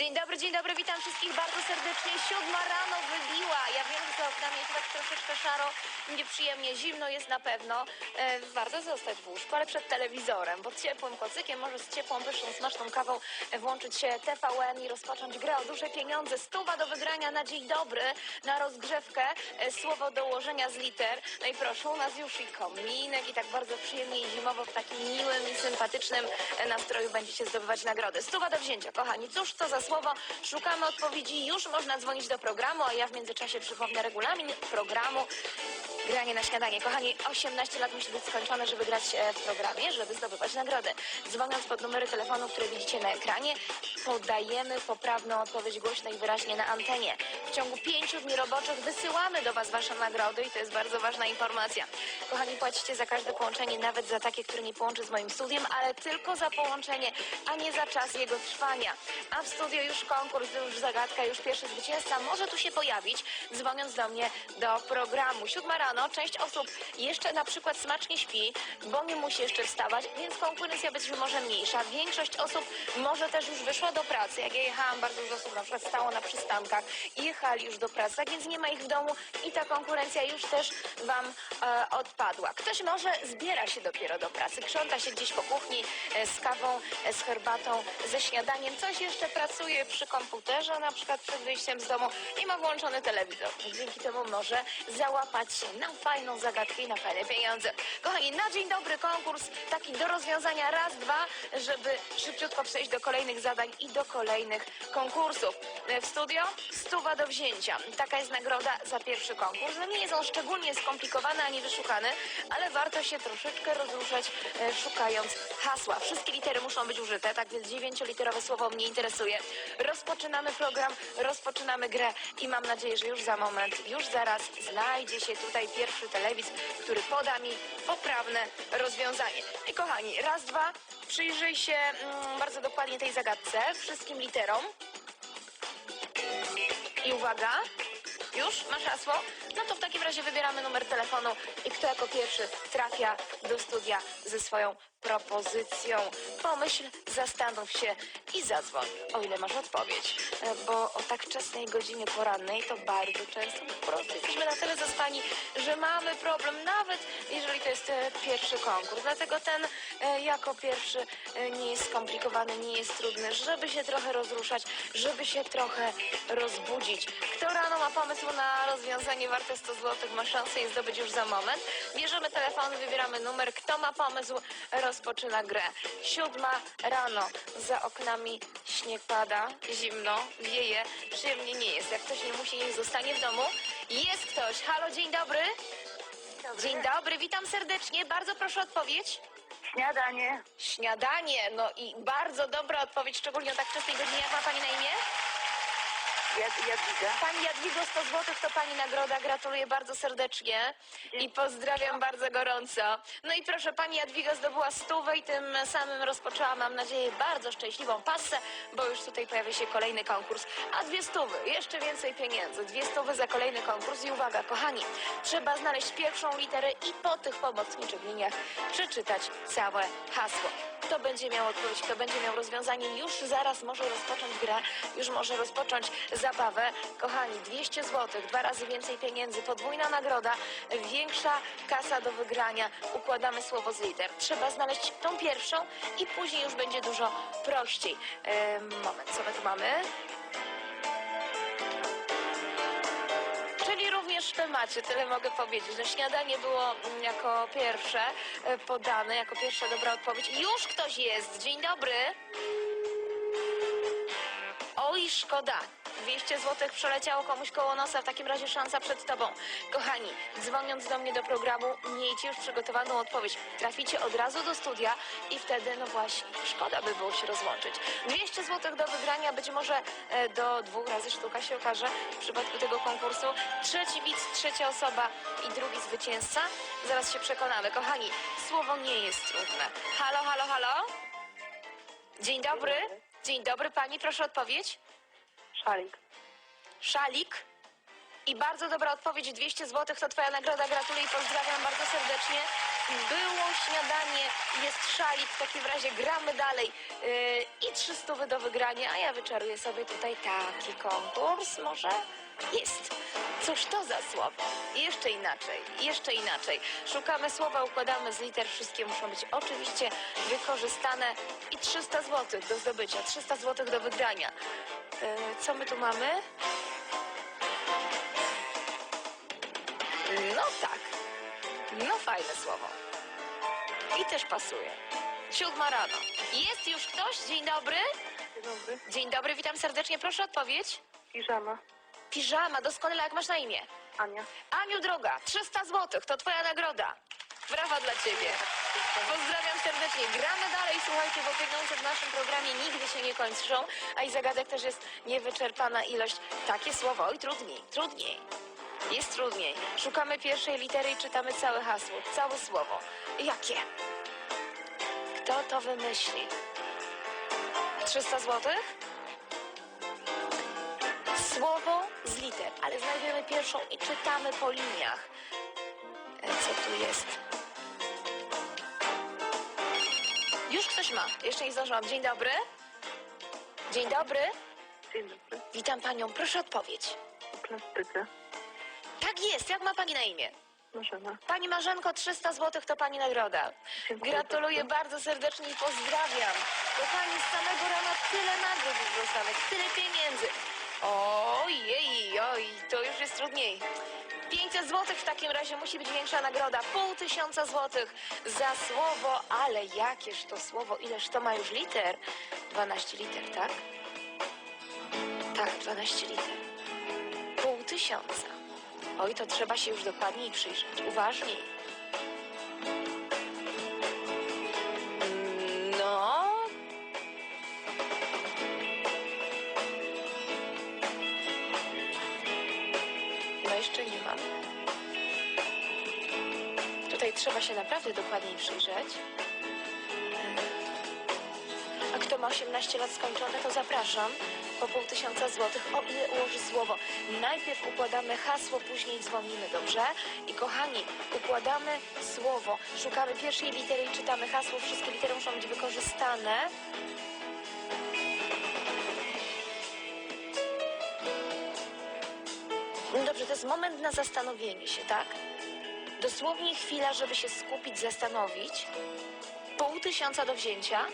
Dzień dobry, dzień dobry, witam wszystkich bardzo serdecznie. Siódma rano wybiła. Ja wiem, że za oknami jest tak troszeczkę szaro, nieprzyjemnie, zimno jest na pewno. E, warto zostać w łóżku, ale przed telewizorem, pod ciepłym kocykiem, może z ciepłą, pyszną, smaczną kawą e, włączyć się TVN i rozpocząć grę o duże pieniądze. Stuwa do wygrania na dzień dobry, na rozgrzewkę, e, słowo dołożenia z liter. No i proszę, u nas już i kominek i tak bardzo przyjemnie i zimowo w takim miłym i sympatycznym e, nastroju będziecie zdobywać nagrody. Stuwa do wzięcia, kochani. Cóż to za słowo? Szukamy odpowiedzi. Już można dzwonić do programu, a ja w międzyczasie przypomnę regulamin programu. Granie na śniadanie. Kochani, 18 lat musi być skończone, żeby grać e, w programie, żeby zdobywać nagrody. Dzwoniąc pod numery telefonu, które widzicie na ekranie, podajemy poprawną odpowiedź głośno i wyraźnie na antenie. W ciągu pięciu dni roboczych wysyłamy do Was Wasze nagrody i to jest bardzo ważna informacja. Kochani, płacicie za każde połączenie, nawet za takie, które nie połączy z moim studiem, ale tylko za połączenie, a nie za czas jego trwania. A w studio już konkurs, już zagadka, już pierwszy zwycięzca może tu się pojawić, dzwoniąc do mnie do programu. Siódma rano, część osób jeszcze na przykład smacznie śpi, bo nie musi jeszcze wstawać, więc konkurencja być może mniejsza. Większość osób może też już wyszła do pracy. Jak ja jechałam, bardzo dużo osób na przykład stało na przystankach i jechali już do pracy, tak więc nie ma ich w domu i ta konkurencja już też Wam e, odpadła. Ktoś może zbiera się dopiero do pracy, krząta się gdzieś po kuchni e, z kawą, e, z herbatą, ze śniadaniem, coś jeszcze pracuje przy komputerze, na przykład przed wyjściem z domu i ma włączony telewizor. Dzięki temu może załapać się na fajną zagadkę i na fajne pieniądze. Kochani, na dzień dobry konkurs, taki do rozwiązania raz, dwa, żeby szybciutko przejść do kolejnych zadań i do kolejnych konkursów. E, W studio stuwa do wzięcia. Taka jest nagroda za pierwszy konkurs. No nie jest on szczególnie skomplikowany ani wyszukany, ale warto się troszeczkę rozruszać e, szukając hasła. Wszystkie litery muszą być użyte, tak więc dziewięcioliterowe słowo mnie interesuje. Rozpoczynamy program, rozpoczynamy grę i mam nadzieję, że już za moment, już zaraz znajdzie się tutaj pierwszy telewizor, który poda mi poprawne rozwiązanie. I kochani, raz, dwa, przyjrzyj się mm, bardzo dokładnie tej zagadce, wszystkim literom. I uwaga, już masz hasło? No to w takim razie wybieramy numer telefonu i kto jako pierwszy trafia do studia ze swoją propozycją. Pomyśl, zastanów się i zadzwoń, o ile masz odpowiedź. E, Bo o tak wczesnej godzinie porannej to bardzo często po prostu jesteśmy na tyle zaspani, że mamy problem, nawet jeżeli to jest e, pierwszy konkurs. Dlatego ten e, jako pierwszy nie jest skomplikowany, nie jest trudny, żeby się trochę rozruszać, żeby się trochę rozbudzić. Kto rano ma pomysł na rozwiązanie warte 100 zł, ma szansę je zdobyć już za moment. Bierzemy telefon, wybieramy numer. Kto ma pomysł, rozpoczyna grę. Siódma rano, za oknami śnieg pada, zimno, wieje, przyjemnie nie jest. Jak ktoś nie musi, niech zostanie w domu. Jest ktoś. Halo, dzień dobry. Dzień dobry, witam serdecznie. Bardzo proszę o odpowiedź. Śniadanie. Śniadanie, no i bardzo dobra odpowiedź, szczególnie o tak wczesnej godzinie. Jak ma Pani na imię? Jad, Jadwiga. Pani Jadwigo, 100 zł to Pani nagroda. Gratuluję bardzo serdecznie i pozdrawiam bardzo gorąco. No i proszę, Pani Jadwiga zdobyła stówę i tym samym rozpoczęła, mam nadzieję, bardzo szczęśliwą passę, bo już tutaj pojawia się kolejny konkurs. A dwie stówy, jeszcze więcej pieniędzy. Dwie stówy za kolejny konkurs i uwaga, kochani, trzeba znaleźć pierwszą literę i po tych pomocniczych liniach przeczytać całe hasło. Kto będzie miał odpowiedź, kto będzie miał rozwiązanie, już zaraz może rozpocząć grę, już może rozpocząć zabawę. Kochani, 200 zł, dwa razy więcej pieniędzy, podwójna nagroda, większa kasa do wygrania. Układamy słowo z liter. Trzeba znaleźć tą pierwszą i później już będzie dużo prościej. Moment, co my tu mamy? Również temacie, tyle mogę powiedzieć, że śniadanie było mm, jako pierwsze e, podane, jako pierwsza dobra odpowiedź. Już ktoś jest, dzień dobry. Oj, szkoda. 200 zł przeleciało komuś koło nosa, w takim razie szansa przed tobą. Kochani, dzwoniąc do mnie do programu, miejcie już przygotowaną odpowiedź. Traficie od razu do studia i wtedy, no właśnie, szkoda by było się rozłączyć. 200 zł do wygrania, być może e, do dwóch razy sztuka się okaże w przypadku tego konkursu. Trzeci widz, trzecia osoba i drugi zwycięzca. Zaraz się przekonamy. Kochani, słowo nie jest trudne. Halo, halo, halo? Dzień dobry. Dzień dobry pani, proszę odpowiedź. Szalik. Szalik. I bardzo dobra odpowiedź, 200 zł to Twoja nagroda. Gratuluję i pozdrawiam bardzo serdecznie. Było śniadanie, jest szalik, w takim razie gramy dalej. Yy, I 300 do wygrania, a ja wyczaruję sobie tutaj taki konkurs. Może? Jest. Cóż to za słowo? Jeszcze inaczej, jeszcze inaczej. Szukamy słowa, układamy z liter, wszystkie muszą być oczywiście wykorzystane i 300 zł do zdobycia, 300 zł do wygrania. Yy, co my tu mamy? No tak. No fajne słowo. I też pasuje. Siódma rano. Jest już ktoś? Dzień dobry. Dzień dobry. Dzień dobry, witam serdecznie. Proszę odpowiedź. Piżama. Piżama, doskonale, jak masz na imię? Ania. Aniu droga, 300 zł, to twoja nagroda. Brawa dla ciebie. Pozdrawiam serdecznie. Gramy dalej, słuchajcie, bo pieniądze w naszym programie nigdy się nie kończą, a i zagadek też jest niewyczerpana ilość. Takie słowo, oj trudniej, trudniej. Jest trudniej. Szukamy pierwszej litery i czytamy całe hasło, całe słowo. Jakie? Kto to wymyśli? 300 złotych? Słowo z liter, ale znajdziemy pierwszą i czytamy po liniach. E, Co tu jest? Już ktoś ma. Jeszcze nie zdążyłam. Dzień dobry. Dzień dobry. Dzień dobry. Witam panią. Proszę odpowiedź. Plastyka. Tak jest. Jak ma pani na imię? Marzena. Pani Marzenko, 300 zł to pani nagroda. Dziękuję Gratuluję bardzo. bardzo serdecznie i pozdrawiam. Kochani, z samego rana tyle nagród dostanek, tyle pieniędzy. Ojej, oj, to już jest trudniej. 500 zł w takim razie musi być większa nagroda. Pół tysiąca złotych za słowo, ale jakież to słowo, ileż to ma już liter? 12 liter, tak? Tak, 12 liter. Pół tysiąca. Oj, to trzeba się już dokładniej przyjrzeć, uważniej. Jeszcze nie mam. Tutaj trzeba się naprawdę dokładniej przyjrzeć. A kto ma 18 lat skończone, to zapraszam po pół tysiąca złotych, o ile ułoży słowo. Najpierw układamy hasło, później dzwonimy, dobrze? I kochani, układamy słowo. Szukamy pierwszej litery i czytamy hasło. Wszystkie litery muszą być wykorzystane. No Dobrze, to jest moment na zastanowienie się, tak? Dosłownie chwila, żeby się skupić, zastanowić. Pół tysiąca do wzięcia.